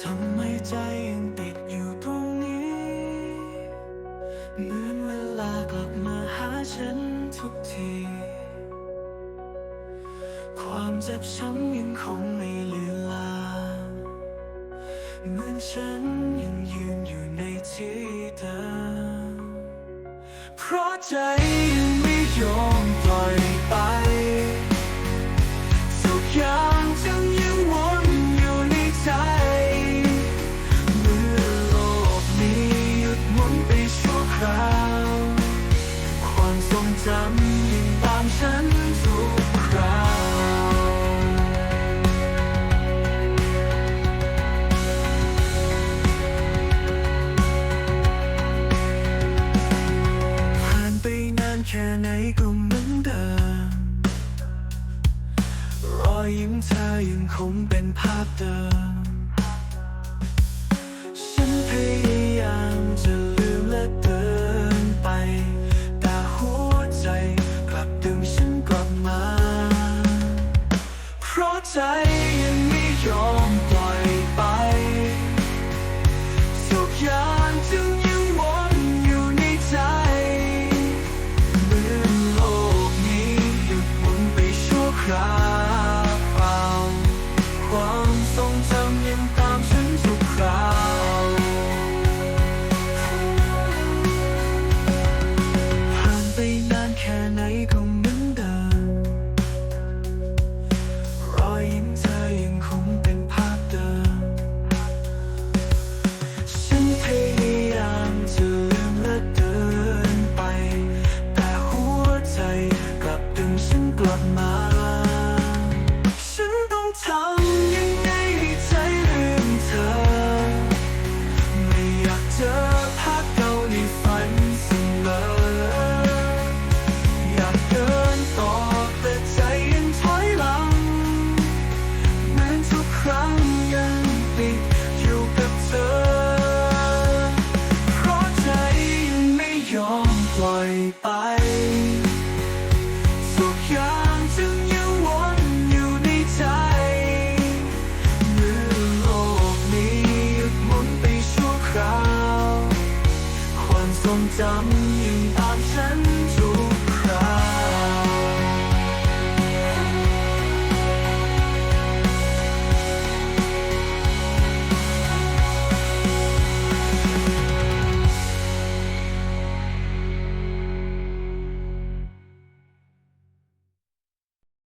ทำไมใจยังติดอยู่ตรงนี้ เหมือนเวลากลับมาหาฉันทุกที ความเจ็บช้ำยังคงไม่ลืมลา เหมือนฉันยังยืนอยู่ในที่เดิมเพราะใจ แค่ไหนก็เหมือนเดิม รอยยิ้มเธอยังคงเป็นภาพเดิม кохаю. ทุกยางจึงยังวนอยู่ในใจ เมื่อโลกนี้ยุดมุนไปชั่วคราว ความทรงจำยังตามฉัน